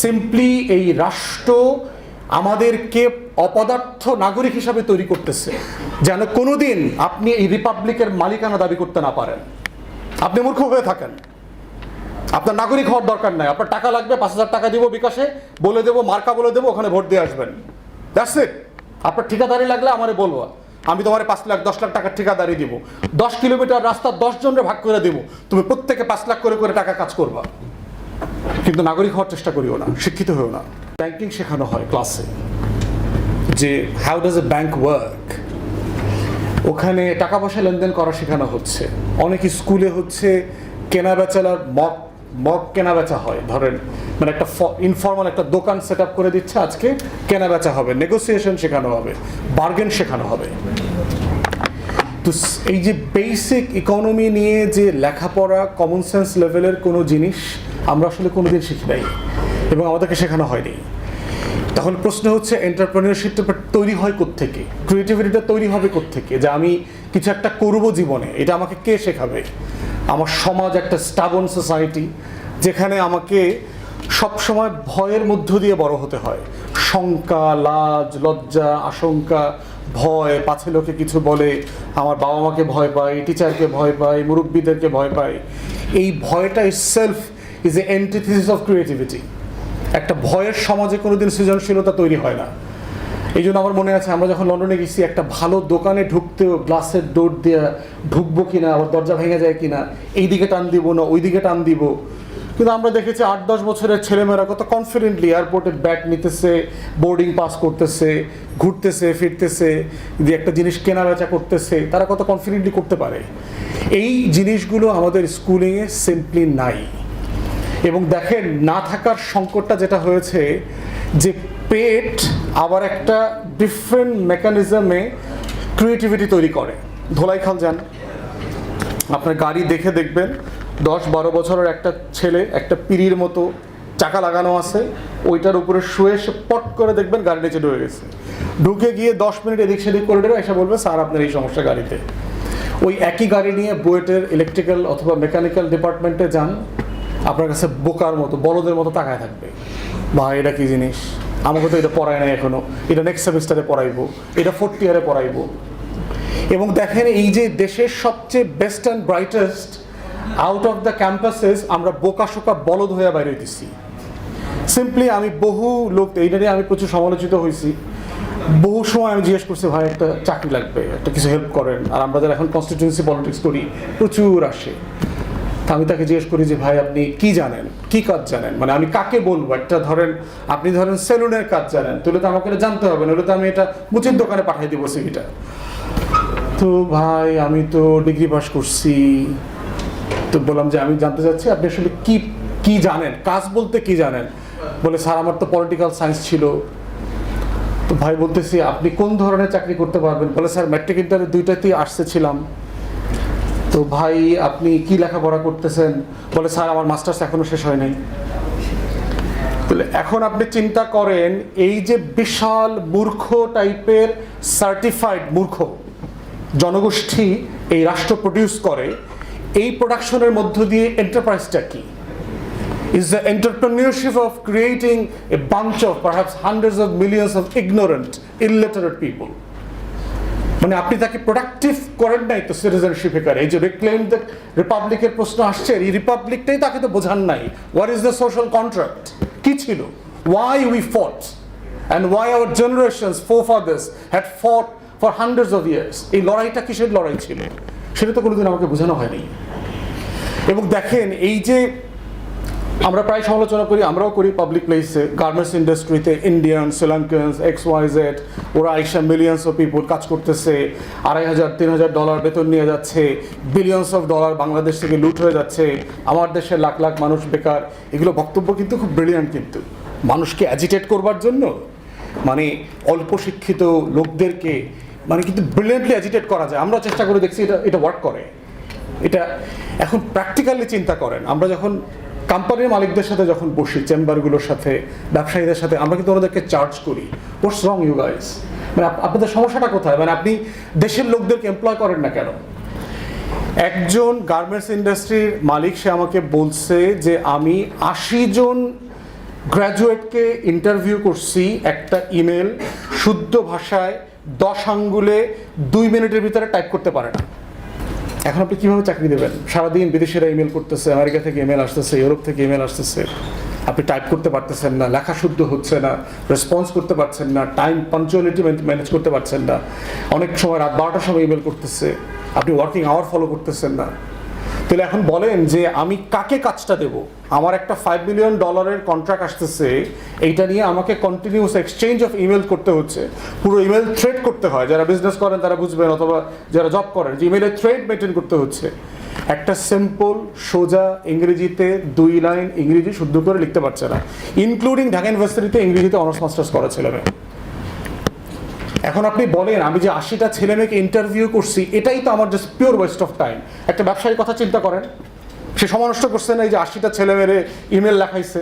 Simply এই রাষ্ট্র আমাদেরকে অপদার্থ নাগরিক হিসাবে তৈরি করতেছে, যেন কোনোদিন আপনি এই রিপাবলিকের মালিকানা দাবি করতে না পারেন। আপনি মূর্খ হয়ে থাকেন। আপনার নাগরিক হওয়ার দরকার নাই। আপনার টাকা লাগবে, পাঁচ হাজার টাকা দিব বিকাশে, বলে দেবো, মার্কা বলে দেবো, ওখানে ভোট দিয়ে আসবেন। দ্যাটস ইট আপনার ঠিকাদারি লাগলে আমারে বলব। আমি তোমার পাঁচ লাখ, দশ লাখ টাকার ঠিকাদারি দিব। দশ কিলোমিটার রাস্তা দশ জনের ভাগ করে দেবো। তুমি প্রত্যেকে পাঁচ লাখ করে করে টাকা কাজ করবা। কিন্তু নাগরিক হওয়ার চেষ্টা করিও না, শিক্ষিত হয়েও না। ব্যাংকিং শেখানো হয় ক্লাসে যে how does a bank work ওখানে টাকা পয়সা লেনদেন করা শেখানো হচ্ছে। অনেক স্কুলে হচ্ছে কেনা বেচালার মগ মগ কেনা বেচা হয়। ধরেন মানে একটা ইনফর্মাল একটা দোকান সেট আপ করে দিচ্ছে, আজকে কেনা বেচা হবে নেগোসিয়েশন শেখানো হবে বার্গেন শেখানো হবে। তো এই যে বেসিক ইকোনমি নিয়ে যে লেখাপড়া কমন সেন্স লেভেলের কোনো জিনিস আমরা আসলে কোনোদিন শিখি নাই এবং আমাদেরকে শেখানো হয়নি। তখন প্রশ্ন হচ্ছে এন্টারপ্রেনিয়রশিপটা তৈরি হয় থেকে ক্রিয়েটিভিটিটা তৈরি হবে থেকে যে আমি কিছু একটা করব জীবনে, এটা আমাকে কে শেখাবে? আমার সমাজ একটা স্টাবন সোসাইটি যেখানে আমাকে সবসময় ভয়ের মধ্য দিয়ে বড় হতে হয়। শঙ্কা, লাজ, লজ্জা, আশঙ্কা, ভয়, পাছে লোকে কিছু বলে, আমার বাবা মাকে ভয় পাই টিচারকে ভয় পাই মুরব্বীদেরকে ভয় পাই এই ভয়টা self is a antithesis of creativity একটা ভয়ের সমাজে কোনোদিন সৃজনশীলতা তৈরি হয় না। এই জন্য আমার মনে আছে, আমরা যখন লন্ডনে গেছি, একটা ভালো দোকানে ঢুকতেও গ্লাসের ডোর দিয়ে ঢুকবো কিনা, আবার দরজা ভেঙে যায় কিনা এই দিকে টান দিব না ওই দিকে টান দিব। কিন্তু আমরা দেখেছি আট, দশ বছরের ছেলেমেয়েরা কত কনফিডেন্টলি এয়ারপোর্টে ব্যাগ নিতেছে বোর্ডিং পাস করতেছে, ঘুরতেছে, ফিরতেছে যে একটা জিনিস কেনা বেচা করতেছে, তারা কত কনফিডেন্টলি করতে পারে। এই জিনিসগুলো আমাদের স্কুলিংয়ে সিম্পলি নাই। এবং দেখেন, না থাকার সংকটটা যেটা হয়েছে যে পেট আবার একটা ডিফারেন্ট মেকানিজমে ক্রিয়েটিভিটি তৈরি করে। ধোলাইখাল যান। আপনার গাড়ি দেখে দেখবেন, দশ বারো বছরের একটা ছেলে, একটা পিড়ির মতো চাকা লাগানো আছে, ওইটার উপরে শুয়ে সে পট করে দেখবেন গাড়ি নিচে ঢুকে গেছে। ঢুকে গিয়ে দশ মিনিট এদিক সেদিক করে দেবে, এসে বলবে, স্যার, আপনার এই সমস্যা গাড়িতে। ওই একই গাড়ি নিয়ে বুয়েটের ইলেকট্রিক্যাল অথবা মেকানিক্যাল ডিপার্টমেন্টে যান। আপনার কাছে বোকার মতো, বলদের মতো তাকায় থাকবে। বা এটা কি জিনিস? আমাকে তো এটা পড়ায় নাই এখনও। এটা নেক্সট সেমিস্টারে পড়াইবো। এটা ফোর্থ ইয়ারে পড়াইবো। এবং দেখেন, এই যে দেশের সবচেয়ে best and brightest out of the campuses আমরা বোকা শোকা বলদ হয়ে বাইরে হইতেছি। সিম্পলি আমি বহু লোক, এইটা নিয়ে আমি প্রচুর সমালোচিত হয়েছি বহু সময় আমি জিজ্ঞেস করছি, ভাই, একটা চাকরি লাগবে, একটা কিছু হেল্প করেন। আর আমরা যারা এখন কনস্টিটিউন্সি পলিটিক্স করি, প্রচুর আসে। আমি তাকে জিজ্ঞেস করি যে, ভাই, আপনি কি জানেন? কি কাজ জানেন? মানে আমি কাকে বলব? একটা ধরেন, আপনি ধরেন সেলুনের কাজ জানেন, তাহলে তো আমাকে জানতে হবে, নাহলে তো আমি এটা মুচির দোকানে পাঠিয়ে দিব সিভিটা। তো, ভাই, আমি তো ডিগ্রি পাস করছি। তো বললাম যে, আমি জানতে চাচ্ছি আপনি আসলে কি কি জানেন? কাজ বলতে কি জানেন? বলে, স্যার, আমার তো পলিটিক্যাল সায়েন্স ছিল। তো ভাই বলতেছি, আপনি কোন ধরনের চাকরি করতে পারবেন? বলে, স্যার, ম্যাট্রিক ইন্টারে দুইটাতেই আসতে ছিলাম। তো ভাই আপনি কি লেখাপড়া করতেছেন? বলে স্যার আমার মাস্টার্স এখনও শেষ হয় নাই। এখন আপনি চিন্তা করেন এই যে বিশাল মূর্খ টাইপের সার্টিফাইড মূর্খ জনগোষ্ঠী এই রাষ্ট্র প্রডিউস করে এই প্রোডাকশনের মধ্য দিয়ে এন্টারপ্রাইজটা কি? Is the entrepreneurship of creating a bunch of perhaps hundreds of millions of ignorant, illiterate people. মানে আপনি তাকে প্রোডাক্টিভ করেন নাই তো সিটিজেনশিপে করে এই যে রিক্লেম দ্য রিপাবলিকের প্রশ্ন আসছে, এই রিপাবলিকটাই তাকে তো বোঝান নাই। What is the social contract কি ছিল? Why we fought and why our generations forefathers had fought for hundreds of years এই লড়াইটা কিসের লড়াই ছিল? সেটা তো কোনোদিন আমাকে বোঝানো হয়নি। এবং দেখেন, এই যে আমরা প্রায় সমালোচনা করি, আমরাও করি পাবলিক প্লেসে গার্মেন্টস ইন্ডাস্ট্রিতে Indian Sri Lankans X Y Z ওরা আইসা মিলিয়ন্স অফ পিপুল কাজ করতেছে, আড়াই হাজার, তিন হাজার ডলার বেতন নিয়ে যাচ্ছে বিলিয়ন্স অফ ডলার বাংলাদেশ থেকে লুট হয়ে যাচ্ছে, আমার দেশের লাখ লাখ মানুষ বেকার। এগুলো বক্তব্য কিন্তু খুব ব্রিলিয়ান্ট কিন্তু। মানুষকে অ্যাজিটেট করবার জন্য মানে অল্প শিক্ষিত লোকদেরকে মানে কিন্তু ব্রিলিয়ান্টলি অ্যাজিটেট করা যায়। আমরা চেষ্টা করে দেখছি এটা এটা ওয়ার্ক করে। এটা এখন প্র্যাকটিক্যালি চিন্তা করেন। আমরা যখন কোম্পানির মালিকদের সাথে যখন বসি চেম্বারগুলোর সাথে, ব্যবসায়ীদের সাথে, আমরা কিন্তু ওনাদেরকে চার্জ করি। হোয়াটস রং ইউ গাইস মানে আপনাদের সমস্যাটা কোথায়? মানে আপনি দেশের লোকদেরকে এমপ্লয় করেন না কেন? একজন গার্মেন্টস ইন্ডাস্ট্রির মালিক, সে আমাকে বলছে যে, আমি আশি জন গ্র্যাজুয়েটকে ইন্টারভিউ করছি, একটা ইমেল শুদ্ধ ভাষায়, দশ আঙ্গুলে, দুই মিনিটের ভিতরে টাইপ করতে পারে না। এখন আপনি কীভাবে চাকরি দেবেন? সারাদিন বিদেশিরা ইমেল করতেছে, আমেরিকা থেকে ইমেল আসতেছে, ইউরোপ থেকে ইমেল আসতেছে। আপনি টাইপ করতে পারতেছেন না, লেখা শুদ্ধ হচ্ছে না রেসপন্স করতে পারছেন না টাইম পাঞ্চুয়ালিটি ম্যানেজ করতে পারছেন না। অনেক সময় রাত বারোটার সময় ইমেল করতেছে, আপনি ওয়ার্কিং আওয়ার ফলো করতেছেন না। তাহলে এখন বলেন যে আমি কাকে কাজটা দেব? আমার একটা ফাইভ মিলিয়ন ডলারের কন্ট্রাক্ট আসতেছে, এইটা নিয়ে আমাকে কন্টিনিউস এক্সচেঞ্জ অফ ইমেল করতে হচ্ছে। পুরো ইমেল থ্রেড করতে হয়। যারা বিজনেস করেন তারা বুঝবেন, অথবা যারা জব করেন, যে ইমেলের থ্রেড মেনটেন করতে হচ্ছে। একটা সিম্পল সোজা ইংরেজিতে দুই লাইন ইংরেজি শুদ্ধ করে লিখতে পারছে না। ইনক্লুডিং ঢাকা ইউনিভার্সিটিতে ইংরেজিতে অনার্স মাস্টার্স করা ছেলে মেয়ে এখন আপনি বলেন, আমি যে আশিটা ছেলে মেয়েকে ইন্টারভিউ করছি, এটাই তো আমার just pure waste of time একটা ব্যবসায়ীর কথা চিন্তা করেন, সে সমানষ্ট করছে না এই যে আশিটা ছেলে মেয়েরে ইমেল লেখাইছে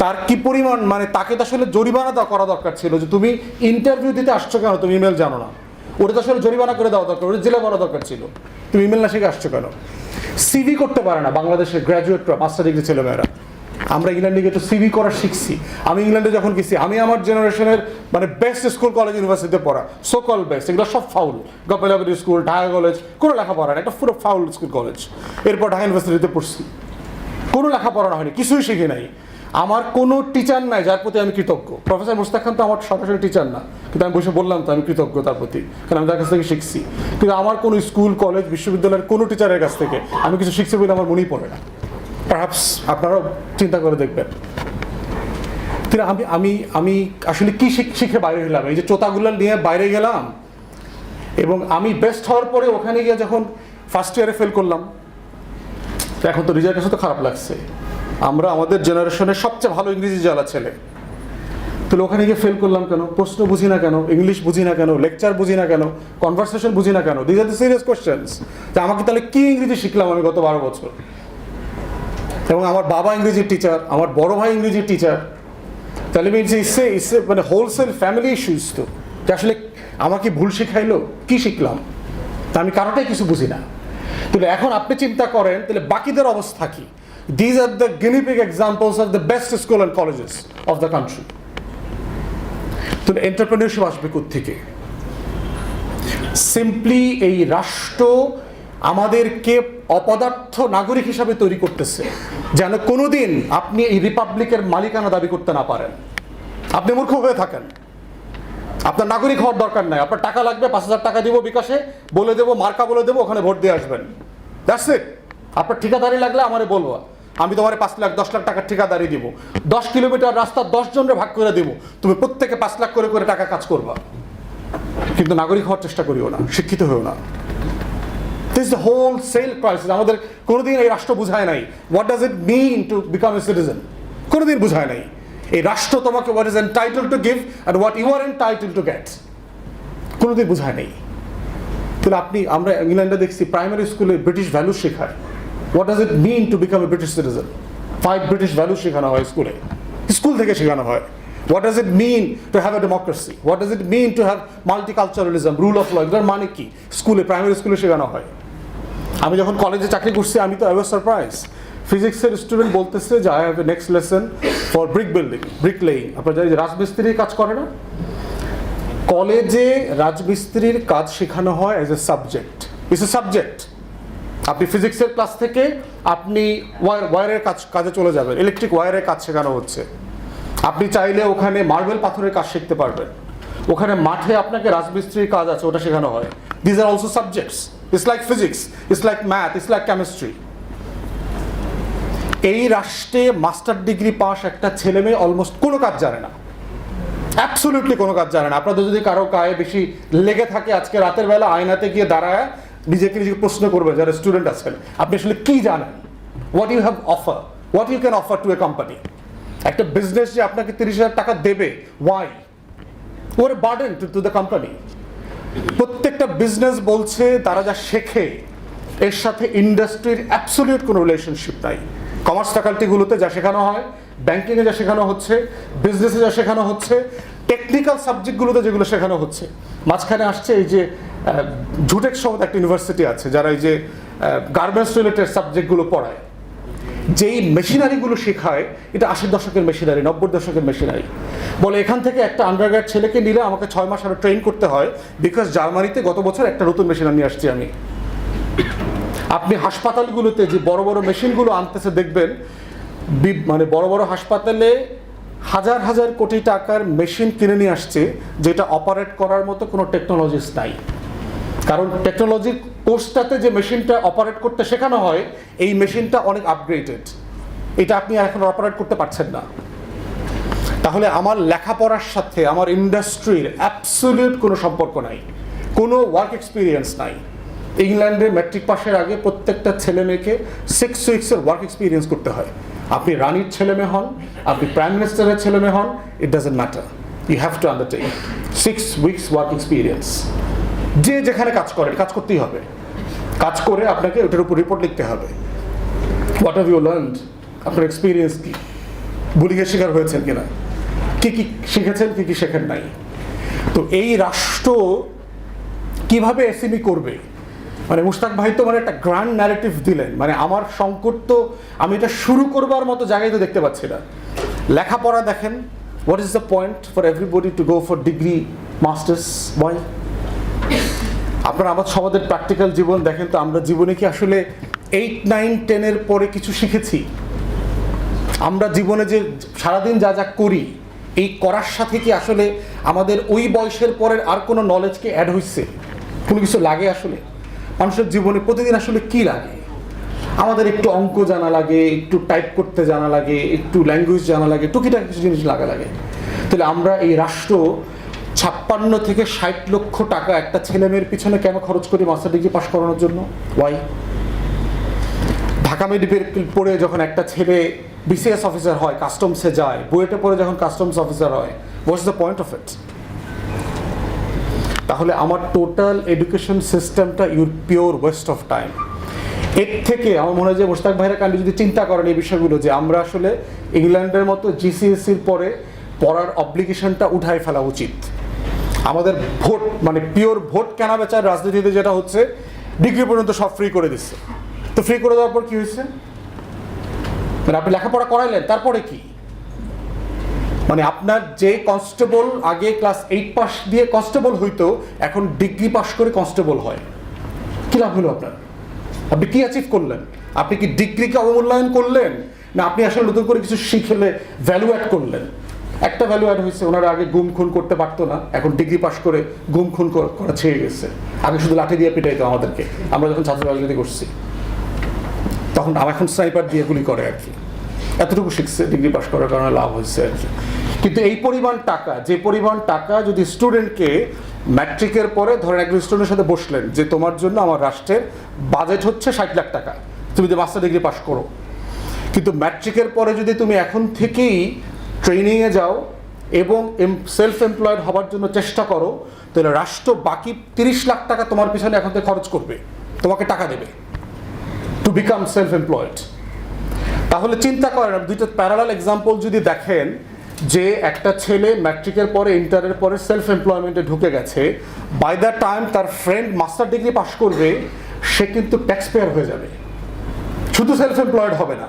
তার কি পরিমাণ মানে তাকে তো আসলে জরিমানা দেওয়া করা দরকার ছিল যে তুমি ইন্টারভিউ দিতে আসছো কেন? তুমি ইমেল জানো না। ওটা তো আসলে জরিমানা করে দেওয়া দরকার ওটা জেলে করা দরকার ছিল। তুমি ইমেল না শিখে আসছো কেন? সিভি করতে পারে না বাংলাদেশের গ্র্যাজুয়েটরা মাস্টার ডিগ্রি ছেলেমেয়েরা। আমরা ইংল্যান্ডে গিয়ে তো সিভি করা শিখছি। আমি ইংল্যান্ডে যখন গেছি, আমি আমার জেনারেশনের মানে বেস্ট স্কুল কলেজ ইউনিভার্সিটিতে পড়া। সোকল বেস্ট এগুলো সব ফাউল গপেলাবরি স্কুল ঢাকা কলেজ কোনো লেখাপড়া না একটা পুরো ফাউল স্কুল কলেজ এরপর ঢাকা ইউনিভার্সিটিতে পড়ছি। কোনো লেখাপড়া হয়নি, কিছুই শিখি নাই। আমার কোনো টিচার নাই যার প্রতি আমি কৃতজ্ঞ। প্রফেসর মুস্তাক খান তো আমার সরাসরি টিচার না। কিন্তু আমি বসে বললাম তো আমি কৃতজ্ঞ তার প্রতি, কারণ আমি তার কাছ থেকে শিখছি। কিন্তু আমার কোনো স্কুল কলেজ বিশ্ববিদ্যালয়ের কোনো টিচারের কাছ থেকে আমি কিছু শিখছি বলে আমার মনেই পড়ে না। পারহাপস আপনারাও চিন্তা করে দেখবেন। কিন্তু আমি আমি আমি আসলে কি শিখ- বাইরে গেলাম এই যে চোতাগুলো নিয়ে বাইরে গেলাম এবং আমি বেস্ট হওয়ার পরে ওখানে গিয়ে যখন ফার্স্ট ইয়ারে ফেল করলাম, এখন তো রেজাল্ট কাছে তো খারাপ লাগছে। আমরা আমাদের জেনারেশনের সবচেয়ে ভালো ইংরেজি জালা ছেলে, তাহলে ওখানে গিয়ে ফেল করলাম কেন? প্রশ্ন বুঝি না কেন? ইংলিশ বুঝি না কেন? লেকচার বুঝি না কেন? কনভারসেশন বুঝি না কেন? These are the serious questions যে আমাকে তাহলে কি ইংরেজি শিখলাম আমি গত বারো বছর? এবং আমার বাবা ইংরেজির টিচার আমার বড় ভাই ইংরেজির টিচার তাহলে মিনস ইসে ইসে মানে হোলসেল ফ্যামিলি ইস্যুস তো। যে আসলে আমাকে ভুল শিখাইলো, কি শিখলাম? তা আমি কারোটাই কিছু বুঝি না। তাহলে এখন আপনি চিন্তা করেন, তাহলে বাকিদের অবস্থা কি? These are the guinea pig examples of the best school and colleges of the country তাহলে এন্টারপ্রেনিয়রশিপ আসবে থেকে সিম্পলি এই রাষ্ট্র আমাদেরকে অপদার্থ নাগরিক হিসাবে তৈরি করতেছে, যেন কোনোদিন আপনি এই রিপাবলিকের মালিকানা দাবি করতে না পারেন। আপনি মূর্খ হয়ে থাকেন। আপনার নাগরিক হওয়ার দরকার নাই। আপনার টাকা লাগবে, পাঁচ হাজার টাকা দিব বিকাশে, বলে দেবো, মার্কা বলে দেবো, ওখানে ভোট দিয়ে আসবেন। দ্যাটস আপনার ঠিকাদারি লাগলে আমারে বলব। আমি তোমার পাঁচ লাখ, দশ লাখ টাকার ঠিকাদারি দিব। দশ কিলোমিটার রাস্তা দশ জনের ভাগ করে দেবো। তুমি প্রত্যেকে পাঁচ লাখ করে করে টাকা কাজ করবা। কিন্তু নাগরিক হওয়ার চেষ্টা করিও না, শিক্ষিত হয়েও না। দিস হোল সেল ক্রাইসিস আমাদের কোনোদিন এই রাষ্ট্র বুঝায় নাই। What does it mean to become a citizen কোনোদিন বুঝায় নাই। এই রাষ্ট্র তোমাকে what is entitle to give and what you are entitle to get কোনোদিন বুঝায় নেই। তাহলে আপনি, আমরা ইংল্যান্ডে দেখছি প্রাইমারি স্কুলে ব্রিটিশ ভ্যালু শেখায়। What does it mean to become a British citizen five British value শেখানো হয় স্কুলে স্কুল থেকে শেখানো হয়। What does it mean to have a democracy what does it mean to have multiculturalism rule of law এগুলোর মানে কি? স্কুলে প্রাইমারি স্কুলে শেখানো হয়। আমি যখন কলেজে চাকরি করছি, আমি তো আই ওয়াজ সারপ্রাইজ ফিজিক্সের স্টুডেন্ট বলতেছে যে I have a next lesson for brick building brick laying আপনার এই যে রাজমিস্ত্রির কাজ করে না? কলেজে রাজমিস্ত্রির কাজ শেখানো হয় as a subject it's a subject আপনি ফিজিক্সের ক্লাস থেকে আপনি ওয়ার ওয়ারের কাজ, কাজে চলে যাবেন। ইলেকট্রিক ওয়ারের কাজ শেখানো হচ্ছে। আপনি চাইলে ওখানে মার্বেল পাথরের কাজ শিখতে পারবেন। ওখানে মাঠে আপনাকে রাজমিস্ত্রির কাজ আছে, ওটা শেখানো হয়। These are also subjects it's like physics it's like math it's like chemistry এই রাষ্ট্রে মাস্টার ডিগ্রি পাস একটা ছেলে মেয়ে অলমোস্ট কোনো কাজ জানে না। অ্যাবসোলিউটলি কোনো কাজ জানে না। আপনাদের যদি কারও গায়ে বেশি লেগে থাকে আজকে রাতের বেলা, আয়নাতে গিয়ে দাঁড়ায়, নিজেকে নিজেকে প্রশ্ন করবে, যারা স্টুডেন্ট আছেন, আপনি আসলে কি জানেন? What you have offer what you can offer to a company একটা বিজনেস যে আপনাকে তিরিশ হাজার টাকা দেবে why your burden to the company প্রত্যেকটা বিজনেস বলছে, তারা যা শেখে, এর সাথে ইন্ডাস্ট্রির অ্যাবসলিউট কোনো রিলেশনশিপ নাই। কমার্স ফ্যাকাল্টিগুলোতে যা শেখানো হয় ব্যাংকিংয়ে যা শেখানো হচ্ছে বিজনেসে যা শেখানো হচ্ছে টেকনিক্যাল সাবজেক্টগুলোতে যেগুলো শেখানো হচ্ছে। মাঝখানে আসছে এই যে ঝুটেক সময় একটা ইউনিভার্সিটি আছে, যারা এই যে গার্মেন্টস রিলেটেড সাবজেক্টগুলো পড়ায়। যেই মেশিনারিগুলো শেখায়, এটা আশির দশকের মেশিনারি, নব্বই দশকের মেশিনারি। বলে এখান থেকে একটা আন্ডারগ্রাড ছেলেকে নিলে আমাকে ছয় মাস আরও ট্রেন করতে হয় বিকজ জার্মানিতে গত বছর একটা নতুন মেশিনারি আসছি আমি। আপনি হাসপাতালগুলোতে যে বড় বড় মেশিনগুলো আনতেছে দেখবেন মানে বড় বড় হাসপাতালে হাজার হাজার কোটি টাকার মেশিন কিনে নিয়ে আসছে, যেটা অপারেট করার মতো কোনো টেকনোলজিস নাই। কারণ টেকনোলজির কোর্সটাতে যে মেশিনটা অপারেট করতে শেখানো হয়, এই মেশিনটা অনেক আপগ্রেডেড এটা আপনি এখন অপারেট করতে পারছেন না। তাহলে আমার লেখাপড়ার সাথে, আমার ইন্ডাস্ট্রির অ্যাবসলিউট কোনো সম্পর্ক নাই। কোনো ওয়ার্ক এক্সপিরিয়েন্স নাই। ইংল্যান্ডে ম্যাট্রিক পাসের আগে প্রত্যেকটা ছেলে মেয়েকে সিক্স উইক্সের ওয়ার্ক এক্সপিরিয়েন্স করতে হয়। আপনি রানীর ছেলে মেয়ে হন, আপনি প্রাইম মিনিস্টারের ছেলে মেয়ে হন it doesn't matter you have to undertake six weeks work experience যে যেখানে কাজ করেন, কাজ করতেই হবে। কাজ করে আপনাকে ওটার উপর রিপোর্ট লিখতে হবে। হোয়াট হ্যাভ ইউ লার্ন আপনার এক্সপিরিয়েন্স কি? বুলিংয়ের শিকার হয়েছেন কিনা? কি কি শিখেছেন, কি কি শেখেন নাই? তো এই রাষ্ট্র কীভাবে এসএমই করবে? মানে মুস্তাক ভাই তো মানে একটা গ্র্যান্ড ন্যারেটিভ দিলেন। মানে আমার সংকট তো আমি এটা শুরু করবার মতো জায়গায় তো দেখতে পাচ্ছি না। লেখাপড়া দেখেন what is the point for everybody to go for degree masters why আপনারা আমার সমাজের প্র্যাকটিক্যাল জীবন দেখেন তো, আমরা জীবনে কি আসলে এইট নাইন টেনের পরে কিছু শিখেছি? আমরা জীবনে যে সারাদিন যা যা করি, এই করার সাথে কি আসলে আমাদের ওই বয়সের পরের আর কোনো নলেজকে অ্যাড হয়েছে কোনো কিছু লাগে আসলে? মানুষের জীবনে প্রতিদিন আসলে কি লাগে? আমাদের একটু অঙ্ক জানা লাগে, একটু টাইপ করতে জানা লাগে, একটু ল্যাঙ্গুয়েজ জানা লাগে, টুকিটাকি কিছু জিনিস লাগা লাগে। তাহলে আমরা এই রাষ্ট্র ছাপ্পান্ন থেকে ষাট লক্ষ টাকা একটা ছেলে মেয়ের পিছনে কেন খরচ করি মাস্টার ডিগ্রি পাশ করানোর জন্য? ওয়াই ঢাকা মেডিকেল পড়ে যখন একটা ছেলে বিসিএস অফিসার হয় কাস্টমসে যায়, বুয়েটে পড়ে যখন কাস্টমস অফিসার হয় what's the point of it তাহলে আমার টোটাল এডুকেশন সিস্টেমটা your pure waste of time এর থেকে আমার মনে হয় যে মোস্তাক ভাইরা কান্ডি যদি চিন্তা করেন এই বিষয়গুলো যে আমরা আসলে ইংল্যান্ডের মতো জিসিএসসির পরে পড়ার অব্লিগেশনটা উঠায় ফেলা উচিত। আমাদের ভোট মানে পিওর ভোট কেনা বেচার রাজনীতিতে যেটা হচ্ছে ডিগ্রি পর্যন্ত সব ফ্রি করে দিচ্ছে। তো ফ্রি করে দেওয়ার পর কি হয়েছে? মানে আপনি লেখাপড়া করাইলেন, তারপরে কি? মানে আপনার যে কনস্টেবল আগে ক্লাস এইট পাস দিয়ে কনস্টেবল হইতো, এখন ডিগ্রি পাস করে কনস্টেবল হয়। কি লাভ হলো আপনার? আপনি কি অ্যাচিভ করলেন? আপনি কি ডিগ্রিকে অবমূল্যায়ন করলেন? না আপনি আসলে নতুন করে কিছু শিখলে ভ্যালু অ্যাড করলেন? একটা ভ্যালু অ্যাড হয়েছে, ওনারা আগে গুম খুন করতে পারতো না, এখন ডিগ্রি পাস করে গুম খুন করা ছেড়ে গেছে। আগে শুধু লাঠি দিয়ে পিটাইতো আমাদেরকে, আমরা যখন ছাত্র রাজনীতি করছি, তখন আমার এখন স্নাইপার দিয়ে গুলি করে আর কি। এতটুকু শিখছে ডিগ্রি পাস করার কারণে লাভ হয়েছে আর কি। কিন্তু এই পরিমাণ টাকা, যে পরিমাণ টাকা যদি স্টুডেন্টকে ম্যাট্রিকের পরে, ধরেন একজন স্টুডেন্টের সাথে বসলেন, যে তোমার জন্য আমার রাষ্ট্রের বাজেট হচ্ছে ষাট লাখ টাকা, তুমি যে মাস্টার ডিগ্রি পাস করো। কিন্তু ম্যাট্রিকের পরে যদি তুমি এখন থেকেই ট্রেনিংয়ে যাও এবং সেলফ এমপ্লয়েড হবার জন্য চেষ্টা করো, তাহলে রাষ্ট্র বাকি তিরিশ লাখ টাকা তোমার পিছনে এখন থেকে খরচ করবে, তোমাকে টাকা দেবে টু বিকাম সেলফ এমপ্লয়েড তাহলে চিন্তা করেন দুইটা প্যারালাল এক্সাম্পল যদি দেখেন, যে একটা ছেলে ম্যাট্রিকের পরে ইন্টারের পরে সেলফ এমপ্লয়মেন্টে ঢুকে গেছে বাই দ্য টাইম তার ফ্রেন্ড মাস্টার ডিগ্রি পাশ করবে, সে কিন্তু ট্যাক্স পেয়ার হয়ে যাবে। শুধু সেলফ এমপ্লয়েড হবে না,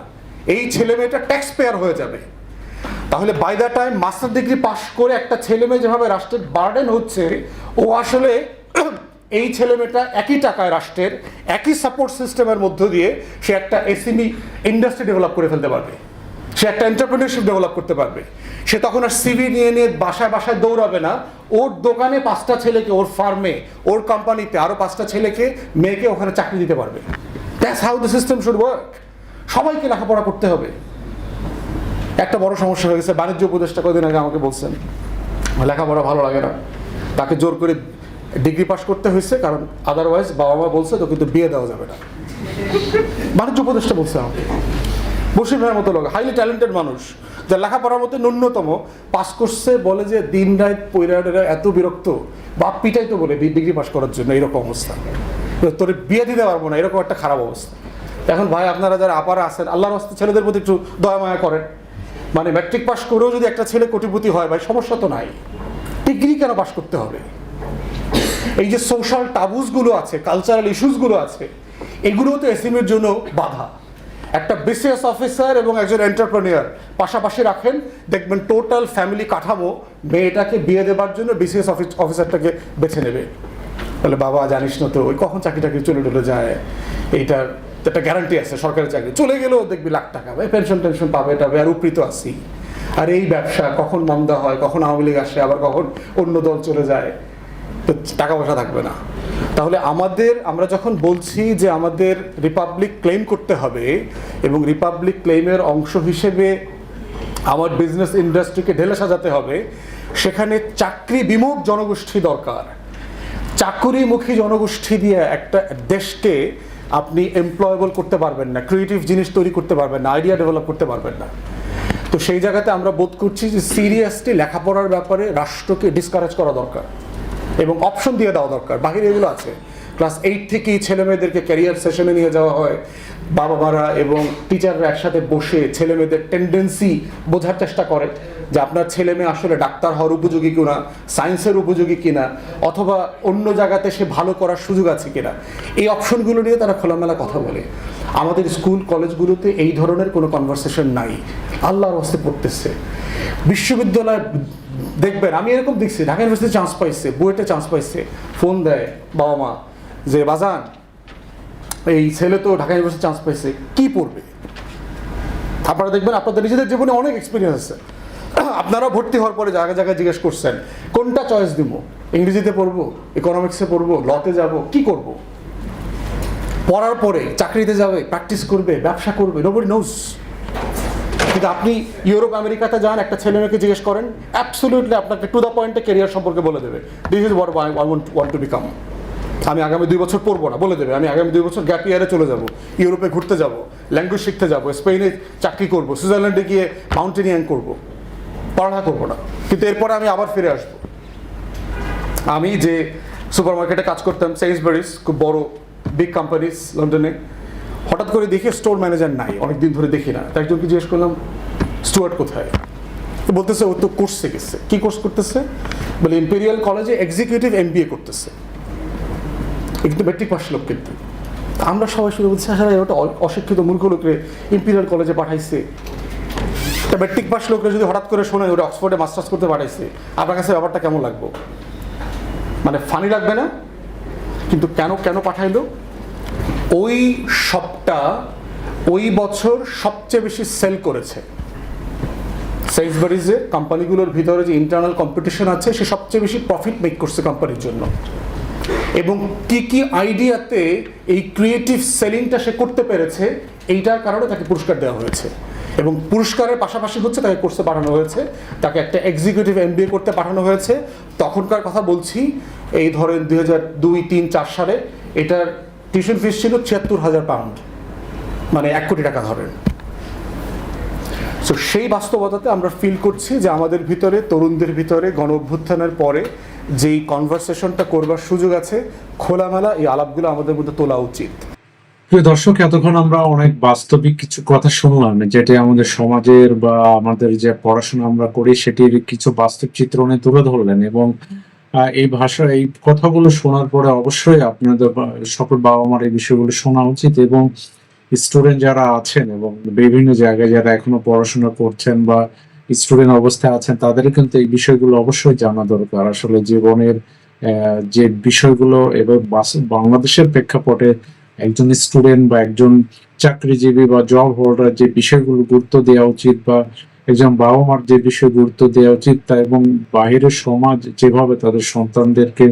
এই ছেলে মেয়েটা ট্যাক্স পেয়ার হয়ে যাবে। তাহলে by the time master degree pass করে একটা ছেলে মেয়ে যেভাবে রাষ্ট্রের বার্ডেন হচ্ছে, ও আসলে এই ছেলে মেয়েটা একই টাকায় রাষ্ট্রের, একই সাপোর্ট সিস্টেমের মধ্য দিয়ে সে একটা এসএমই ইন্ডাস্ট্রি ডেভেলপ করে ফেলতে পারবে। সে একটা এন্টারপ্রেনারশিপ ডেভেলপ করতে পারবে। সে তখন আর সিভি নিয়ে নিয়ে বাসায় বাসায় দৌড়াবে না। ওর দোকানে পাঁচটা ছেলেকে, ওর ফার্মে, ওর কোম্পানিতে আরও পাঁচটা ছেলেকে, মেয়েকে ওখানে চাকরি দিতে পারবে। That's how the system should work সবাইকে লেখাপড়া করতে হবে। একটা বড় সমস্যা হয়ে গেছে। বাণিজ্য উপদেষ্টা কদিন আগে আমাকে বলছেন, লেখাপড়া ভালো লাগে না। তাকে জোর করে ডিগ্রি পাস করতে হয়েছে, কারণ আদারওয়াইজ বাবা মা বলছে তো কিন্তু বিয়ে দেওয়া যাবে না। বাণিজ্য উপদেষ্টা বলছে আমাকে। বসির ভাইয়ের মতো লোক হাইলি ট্যালেন্টেড মানুষ, যার লেখাপড়ার মধ্যে ন্যূনতম পাস করছে বলে যে দিন রাত পৈরাটেরা এত বিরক্ত, বাপ পিটাই তো বলে ডিগ্রি পাস করার জন্য এইরকম অবস্থা। তোর বিয়ে দিতে পারব না, এরকম একটা খারাপ অবস্থা। এখন ভাই, আপনারা যারা আপারা আছেন, আল্লাহর হস্তে ছেলেদের প্রতি একটু দয়া মায়া করেন। মানে ম্যাট্রিক পাস করেও যদি একটা ছেলে কোটিপতি হয় ভাই, সমস্যা তো নাই। ডিগ্রি কেন পাস করতে হবে? এই যে সোশ্যাল টাবুসগুলো আছে কালচারাল ইস্যুসগুলো আছে এগুলো তো এসএমের জন্য বাধা। একটা বিসিএস অফিসার এবং একজন এন্টারপ্রেনিয়ার পাশাপাশি রাখেন, দেখবেন টোটাল ফ্যামিলি কাঠামো মেয়েটাকে বিয়ে দেবার জন্য বিসিএস অফিস অফিসারটাকে বেছে নেবে। বলে, বাবা, জানিস না তো, ওই কখন চাকরি টাকরি চলে টলে যায়? এইটার একটা গ্যারান্টি আছে, সরকারি চাকরি। চলে গেলেও দেখবি লাখ টাকা। পাবে পেনশন টেনশন পাবে টাবে আর উপৃত আসি আর এই ব্যবসা কখন মন্দা হয়, কখন আওয়ামী লীগ আসে, আবার কখন অন্য দল চলে যায়, তো টাকা পয়সা থাকবে না। তাহলে আমাদের, আমরা যখন বলছি যে আমাদের রিপাবলিক ক্লেম করতে হবে, এবং রিপাবলিক ক্লেমের অংশ হিসেবে আমার বিজনেস ইন্ডাস্ট্রিকে ঢেলে সাজাতে হবে, সেখানে চাকরি বিমুখ জনগোষ্ঠী দরকার। চাকুরিমুখী জনগোষ্ঠী দিয়ে একটা দেশকে আপনি এমপ্লয়েবল করতে পারবেন না ক্রিয়েটিভ জিনিস তৈরি করতে পারবেন না আইডিয়া ডেভেলপ করতে পারবেন না। তো সেই জায়গাতে আমরা বোধ করছি যে সিরিয়াসলি লেখাপড়ার ব্যাপারে রাষ্ট্রকে ডিসকারেজ করা দরকার এবং অপশন দিয়ে দেওয়া দরকার। বাহিরে এগুলো আছে। ক্লাস এইট থেকেই ছেলে মেয়েদেরকে ক্যারিয়ার সেশনে নিয়ে যাওয়া হয়। বাবা মারা এবং টিচাররা একসাথে বসে ছেলে মেয়েদের টেন্ডেন্সি বোঝার চেষ্টা করে। যে আপনার ছেলে মেয়ে আসলে ডাক্তার হওয়ার উপযোগী কিনা, সায়েন্সের উপযোগী কিনা, অথবা অন্য জায়গাতে সে ভালো করার সুযোগ আছে কিনা, এই অপশনগুলো নিয়ে তারা খোলামেলা কথা বলে। আমাদের স্কুল, কলেজগুলোতে এই ধরনের কোনো কনভারসেশন নাই। আল্লাহর হস্তে পড়তেছে। বিশ্ববিদ্যালয় দেখবেন, আমি এরকম দেখছি, ঢাকা ইউনিভার্সিটি চান্স পাইছে, বুয়েটে চান্স পাইছে, ফোন দেয় বাবা মা যে, বাজান, এই ছেলে তো ঢাকা ইউনিভার্সিটি চান্স পাইছে, কি পড়বে? আপনারা দেখবেন আপনাদের নিজেদের জীবনে অনেক এক্সপিরিয়েন্স আছে। আপনারা ভর্তি হওয়ার পরে জায়গায় জায়গায় জিজ্ঞেস করছেন, কোনটা চয়েস দিব? ইংরেজিতে পড়ব ইকোনমিক্সে পড়ব লতে যাব, কি করব? পড়ার পরে চাকরিতে যাবে প্র্যাকটিস করবে, ব্যবসা করবে নোবডি নোস কিন্তু আপনি ইউরোপ, আমেরিকাতে যান, একটা ছেলে মেয়েকে জিজ্ঞেস করেন অ্যাবসোলিউটলি আপনাকে টু দ্য পয়েন্টে কেরিয়ার সম্পর্কে বলে দেবে this is what I want want to become আমি আগামী দুই বছর পড়ব না, বলে দেবে, আমি আগামী দুই বছর গ্যাপ ইয়ারে চলে যাব, ইউরোপে ঘুরতে যাব ল্যাঙ্গুয়েজ শিখতে যাব স্পেনে চাকরি করব সুইজারল্যান্ডে গিয়ে মাউন্টেনিয়াং করব। পড়াশোনা করব না। কিন্তু এরপরে আমি আবার ফিরে আসব। আমি যে সুপার মার্কেটে কাজ করতাম সেইন্সবারিজ খুব বড় বিগ কোম্পানিজ লন্ডনে, হঠাৎ করে দেখি স্টোর ম্যানেজার নাই, অনেকদিন ধরে দেখি না। তাই একজনকে জিজ্ঞেস করলাম স্টুয়ার্ট কোথায়? তো বলতেছে, ও তো কোর্স শিখেছে কি কোর্স করতেছে? বলে ইম্পেরিয়াল কলেজে এক্সিকিউটিভ এম করতেছে। কিন্তু মেট্রিক পাস লোক কিন্তু। আমরা সবাই শুরু বলছি আসলে ওটা অশিক্ষিত মূর্খ লোকরে ইম্পেরিয়াল কলেজে পাঠাইছে। তা মেট্রিক পাস লোকরে যদি হঠাৎ করে শোনে ওটা অক্সফোর্ডে মাস্টার্স করতে পাঠাইছে, আপনার কাছে ব্যাপারটা কেমন লাগবে? মানে ফানি লাগবে না? কিন্তু কেন কেন পাঠাইলো? ওই শপটা ওই বছর সবচেয়ে বেশি সেল করেছে। সেলসবারিজে কোম্পানিগুলোর ভিতরে যে ইন্টারনাল কম্পিটিশন আছে, সে সবচেয়ে বেশি প্রফিট মেক করছে কোম্পানির জন্য। এবং কি কি আইডিয়াতে এই ক্রিয়েটিভ সেলিংটা সে করতে পেরেছে, এইটার কারণে তাকে পুরস্কার দেওয়া হয়েছে। এবং পুরস্কারের পাশাপাশি হচ্ছে তাকে কোর্সে পাঠানো হয়েছে, তাকে একটা এক্সিকিউটিভ এম করতে পাঠানো হয়েছে। তখনকার কথা বলছি, এই ধরেন দুই হাজার দুই, তিন, চার সালে এটার টিউশন ফিস ছিল ছিয়াত্তর হাজার পাউন্ড মানে এক কোটি টাকা ধরেন। সো সেই বাস্তবতাতে আমরা ফিল করছি যে আমাদের ভিতরে, তরুণদের ভিতরে গণ অভ্যুত্থানের পরে যেই কনভারসেশনটা করবার সুযোগ আছে, খোলামেলা এই আলাপগুলো আমাদের মধ্যে তোলা উচিত। প্রিয় দর্শক, এতক্ষণ আমরা অনেক বাস্তবিক কিছু কথা শুনলাম, যেটি আমাদের সমাজের বা আমাদের যে পড়াশোনা আমরা করি, সেটির কিছু বাস্তব চিত্রণে তুলে ধরলেন এবং এই ভাষা, এই কথাগুলো শোনার পরে অবশ্যই আপনাদের সকল বাবা মার এই বিষয়গুলো শোনা উচিত এবং স্টুডেন্ট যারা আছেন এবং বিভিন্ন জায়গায় যারা এখনও পড়াশোনা করছেন বা স্টুডেন্ট অবস্থায় আছেন তাদের কিন্তু এই বিষয়গুলো অবশ্যই জানা দরকার। আসলে জীবনের যে বিষয়গুলো এবং বাংলাদেশের প্রেক্ষাপটে একজন স্টুডেন্ট বা একজন চাকরিজীবী বা জব হোল্ডার যে বিষয়গুলো গুরুত্ব দেওয়া উচিত বা একজন বাবা মার যে বিষয়ে গুরুত্ব দেওয়া উচিত তা এবং বাহিরের সমাজ যেভাবে তাদের সন্তানদেরকে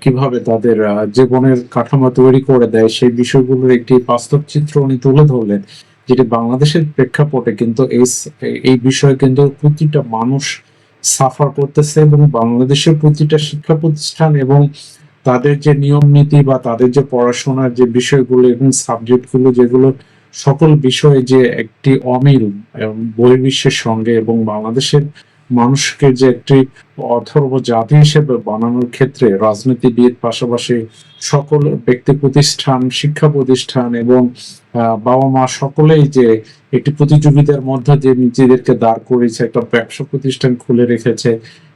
কীভাবে তাদের জীবনের কাঠামো তৈরি করে দেয় সেই বিষয়গুলোর একটি বাস্তব চিত্র উনি তুলে ধরলেন, যেটি বাংলাদেশের প্রেক্ষাপটে কিন্তু এই এই বিষয়ে কিন্তু প্রতিটা মানুষ সাফার করতেছে এবং বাংলাদেশের প্রতিটা শিক্ষা প্রতিষ্ঠান এবং তাদের যে নিয়ম নীতি বা তাদের যে পড়াশোনার যে বিষয়গুলো এবং সাবজেক্টগুলো যেগুলো সকল বিষয়ে যে একটি অমিল বহির্বিশ্বের সঙ্গে এবং বাংলাদেশের মানুষকে যে একটি অথর্ব জাতি হিসেবে বানানোর ক্ষেত্রে রাজনীতিবিদ পাশাপাশি সকল ব্যক্তি প্রতিষ্ঠান, শিক্ষা প্রতিষ্ঠান এবং বাবা মা সকলেই যে একটি প্রতিযোগিতার মধ্যে যে নিজেদেরকে দাঁড় করেছে একটা ব্যবসা প্রতিষ্ঠান খুলে রেখেছে,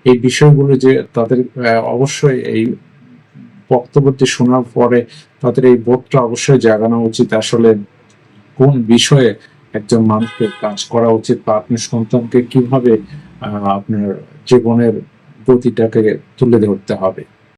এই বিষয়গুলো যে তাদের অবশ্যই এই বক্তব্যটি শোনার পরে তাদের এই বোধটা অবশ্যই জাগানো উচিত। আসলে কোন বিষয়ে একজন মানুষকে কাজ করা উচিত বা আপনার সন্তানকে কীভাবে আপনার জীবনের গতিটাকে তুলে ধরতে হবে?